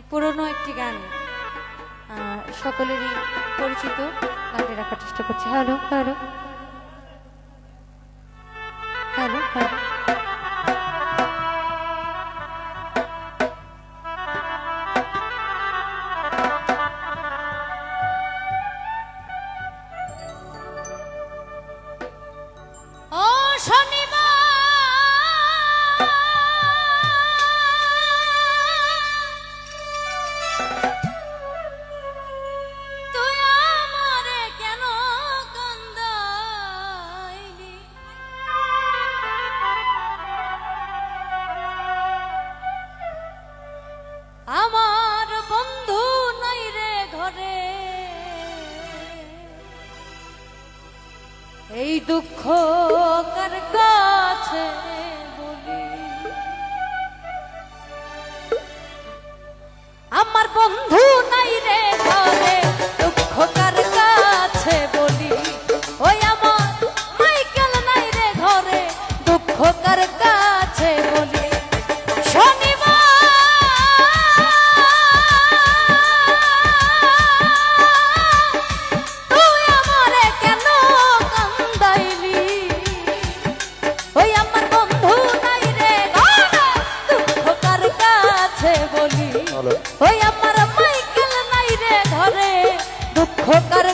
অনেক পুরনো একটি গান। সকলেরই পরিচিত। গানটি রাখার চেষ্টা করছি। হ্যালো হ্যালো এই দুঃখ কার কাছে বলি? আমার বন্ধু নাই রে ঘরে দুঃখ কার होकर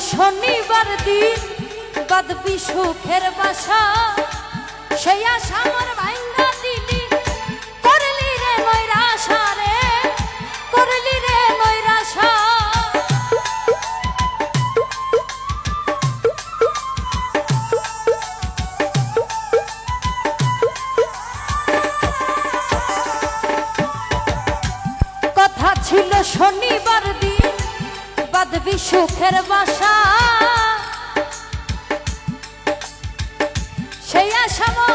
শনিবার দিন। বাদবি সুখের বাসা। সেই আশা আমার ভাইঙ্গা দিলি। করলি রে রে। করলি রে কথা ছিল শনিবার দিন। বাঁধবি সুখের বাসা। সেই আসামা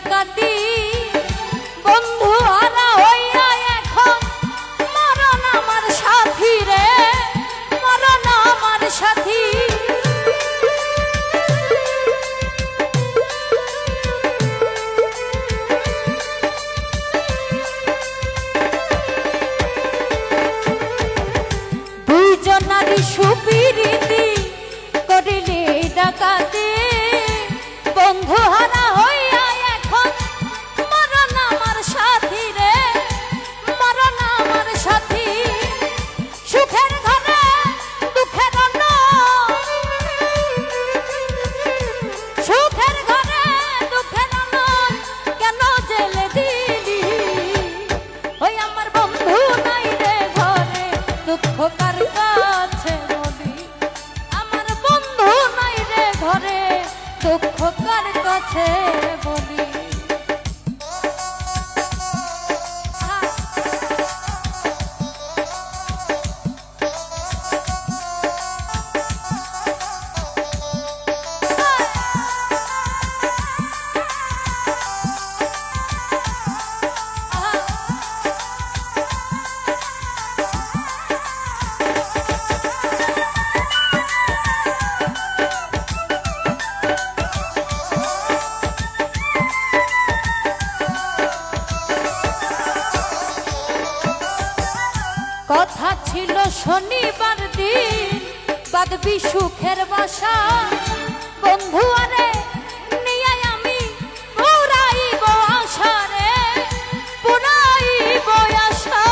got Yakati. বাদবি সুখের বাসা। বন্ধু আরে, নিয়ে আমি পুরাইব আশা রে পুরাইব আশা।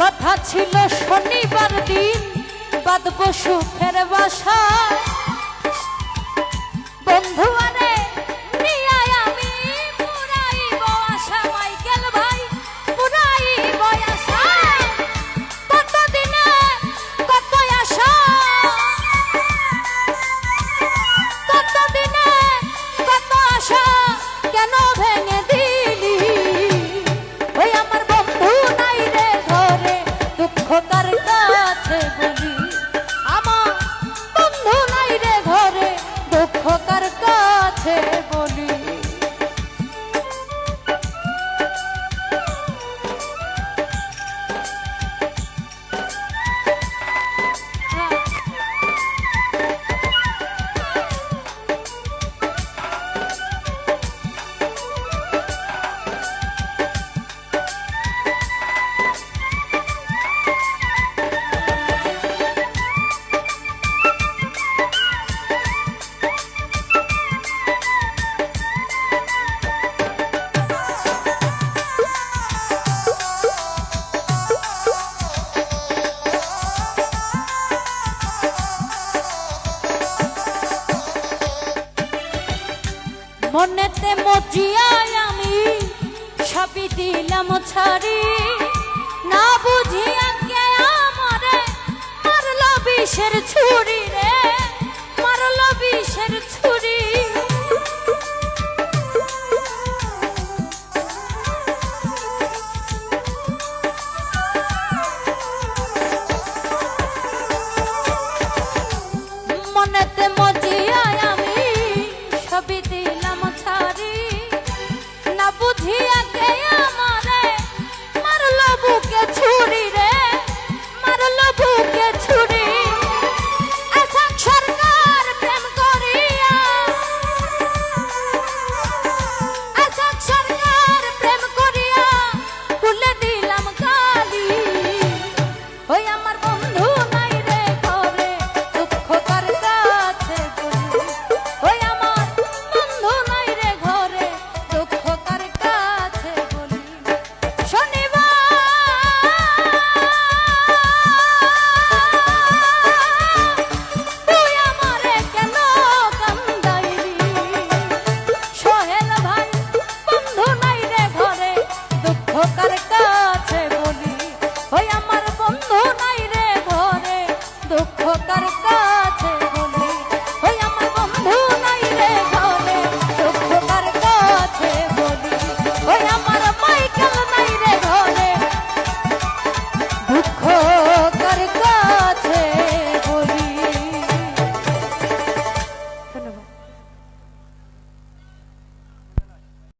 কথা ছিল শনিবার দিন বাদব সুখের বাসা। মনেতে মজিয়ায় আমি সবই দিলাম ছাড়ি। না বুঝিয়া কে আমারে মারল বিষের ছুরি রে? মারল বিষের ছুরি ছুরি রে? মারলো বুকে ছুরি